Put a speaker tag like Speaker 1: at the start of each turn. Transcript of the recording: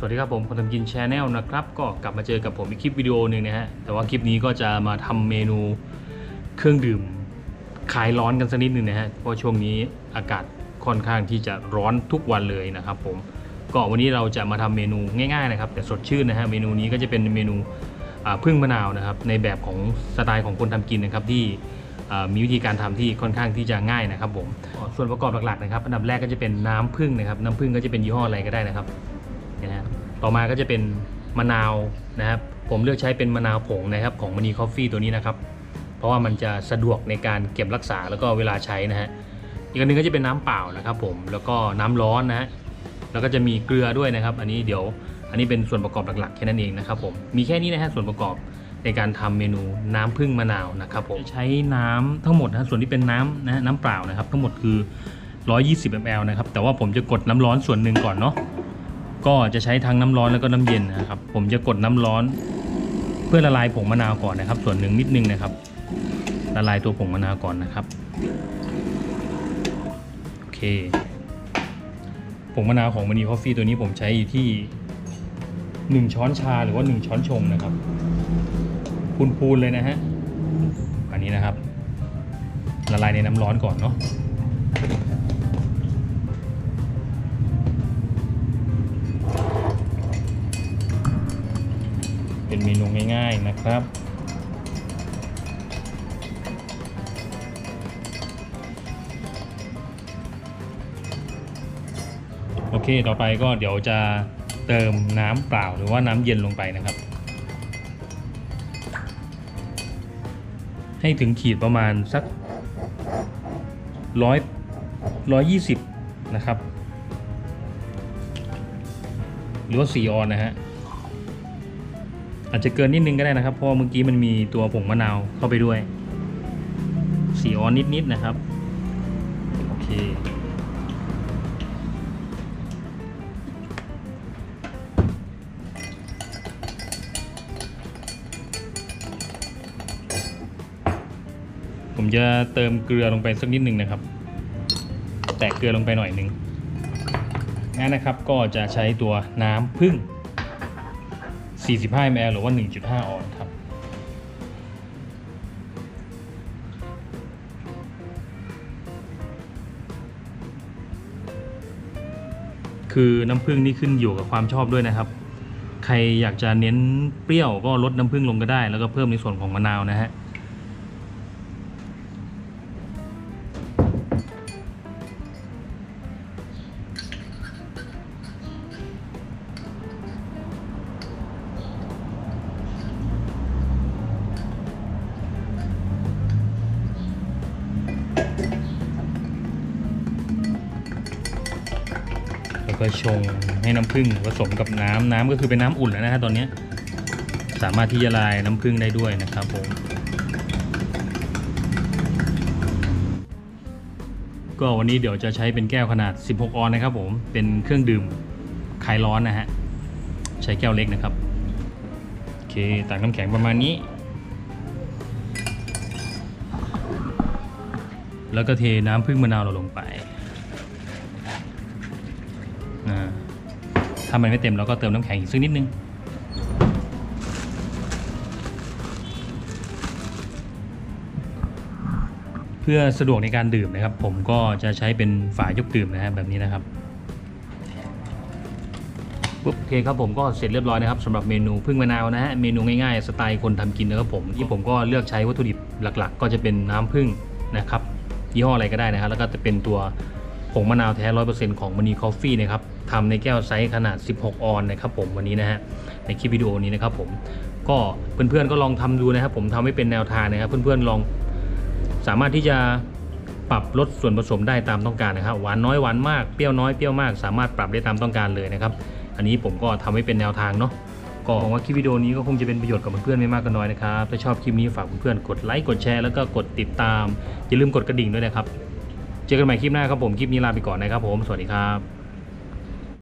Speaker 1: สวัสดีครับผมคนทำกินชาแนลนะครับ ก็กลับมาเจอกับผมอีกคลิปวิดีโอหนึ่งนะฮะ แต่ว่าคลิปนี้ก็จะมาทำเมนูเครื่องดื่มคลายร้อนกันสักนิดหนึ่งนะฮะ เพราะช่วงนี้อากาศค่อนข้างที่จะร้อนทุกวันเลยนะครับผม ก็วันนี้เราจะมาทำเมนูง่ายๆนะครับแต่สดชื่นนะฮะ เมนูนี้ก็จะเป็นเมนูพึ่งมะนาวนะครับในแบบของสไตล์ของคนทำกินนะครับที่มีวิธีการทำที่ค่อนข้างที่จะง่ายนะครับผม ส่วนประกอบหลักๆนะครับ อันดับแรกก็จะเป็นน้ำผึ้งนะครับ น้ำผึ้งก็จะเป็นยี่ห้ออะไรก็ได้นะครับ นะฮะต่อมาก็จะเป็นมะนาวนะครับผมเลือกใช้เป็นมะนาวผงนะครับของมณีคอฟฟี่ตัวนี้นะครับ เพราะว่ามันจะสะดวกในการเก็บรักษาแล้วก็เวลาใช้นะฮะอีกอันหนึงก็จะเป็นน้ำเปล่านะครับผมแล้วก็น้ำร้อนนะฮะแล้วก็จะมีเกลือด้วยนะครับ อันนี้เดี๋ยวอันนี้เป็นส่วนประกอบหลักๆแค่นั้นเองนะครับผมมีแค่นี้นะฮะส่วนประกอบในการทำเมนูน้ำผึ้งมะนาวนะครับผมใช้น้ำทั้งหมดนะส่วนที่เป็นน้ำนะน้ำเปล่านะครับ ทั้งหมดคือ 120 ml นะครับแต่ว่าผมจะกดน้ำร้อนส่วนหนึ่งก่อนเนาะ ก็จะใช้ทั้งน้ำร้อนแล้วก็น้ำเย็นนะครับ ผมจะกดน้ำร้อน เพื่อละลายผงมะนาวก่อนนะครับ ส่วนหนึ่งนิดนึงนะครับ ละลายตัวผงมะนาวก่อนนะครับโอเคผงมะนาวของมณีคอฟฟี่ตัวนี้ผมใช้อยู่ที่ 1 ช้อนชาหรือว่า 1 ช้อนชงนะครับพูนๆเลยนะฮะอันนี้นะครับ ละลายในน้ำร้อนก่อนเนาะ เป็นเมนูง่าย ๆนะครับ โอเคต่อไปก็เดี๋ยวจะเติมน้ำเปล่าหรือว่าน้ำเย็นลงไปนะครับ ให้ถึงขีดประมาณสักร้อยร้อยยี่สิบนะครับ หรือว่าสี่ออนนะฮะ อาจจะเกินนิดนึงก็ได้นะครับ เพราะเมื่อกี้มันมีตัวผงมะนาวเข้าไปด้วย สี่ออนนิดๆนะครับ โอเค ผมจะเติมเกลือลงไปสักนิดหนึ่งนะครับ แตะเกลือลงไปหน่อยหนึ่งงั้นนะครับก็จะใช้ตัวน้ำผึ้ง 45 ml หรือว่า 1.5 ออนซ์ครับ คือน้ำผึ้งนี่ขึ้นอยู่กับความชอบด้วยนะครับ ใครอยากจะเน้นเปรี้ยวก็ลดน้ำผึ้งลงก็ได้ แล้วก็เพิ่มในส่วนของมะนาวนะฮะ ก็ชงให้น้ำผึ้งผสมกับน้ำน้ำก็คือเป็นน้ำอุ่นแล้วนะฮะตอนนี้ สามารถที่จะละลายน้ำผึ้งได้ด้วยนะครับผมก็วันนี้เดี๋ยวจะใช้เป็นแก้วขนาด 16 ออนซ์นะครับผมเป็นเครื่องดื่มคลายร้อนนะฮะใช้แก้วเล็กนะครับโอเคตักน้ำแข็งประมาณนี้ แล้วก็เทน้ำผึ้งมะนาวเราลงไป ถ้ามันไม่เต็มเราก็เติมน้ำแข็งอีกสักนิดนึง เพื่อสะดวกในการดื่มนะครับ ผมก็จะใช้เป็นฝายกดื่มนะฮะแบบนี้นะครับปุ๊บโอเคครับผมก็เสร็จเรียบร้อยนะครับสำหรับเมนูพึ่งมะนาวนะฮะเมนูง่ายๆ สไตล์คนทำกินนะครับผมที่ผมก็เลือกใช้วัตถุดิบหลัก ๆ ก็จะเป็นน้ำผึ้งนะครับยี่ห้ออะไรก็ได้นะฮะแล้วก็จะเป็นตัว ผงมะนาวแท้ร้อยเปอร์เซ็นต์ของมณีคอฟฟี่นะครับทำในแก้วไซส์ขนาด 16 ออนนะครับผมวันนี้นะฮะในคลิปวิดีโอนี้นะครับผมก็เพื่อนๆก็ลองทำดูนะครับ ผมทำให้เป็นแนวทางนะครับ เพื่อนๆลองสามารถที่จะปรับลดส่วนผสมได้ตามต้องการนะครับหวานน้อยหวานมากเปรี้ยวน้อยเปรี้ยวมาก สามารถปรับได้ตามต้องการเลยนะครับ อันนี้ผมก็ทำให้เป็นแนวทางเนาะก็หวังว่าคลิปวิดีโอนี้ก็คงจะเป็นประโยชน์กับเพื่อนๆไม่มากก็น้อยนะครับ ถ้าชอบคลิปนี้ฝากเพื่อนๆกดไลค์กดแชร์แล้วก็กดติดตามอย่าลืมกดกระดิ่งด้วยนะครับ เจอกันใหม่คลิปหน้าครับผม คลิปนี้ลาไปก่อนนะครับผม สวัสดีครับ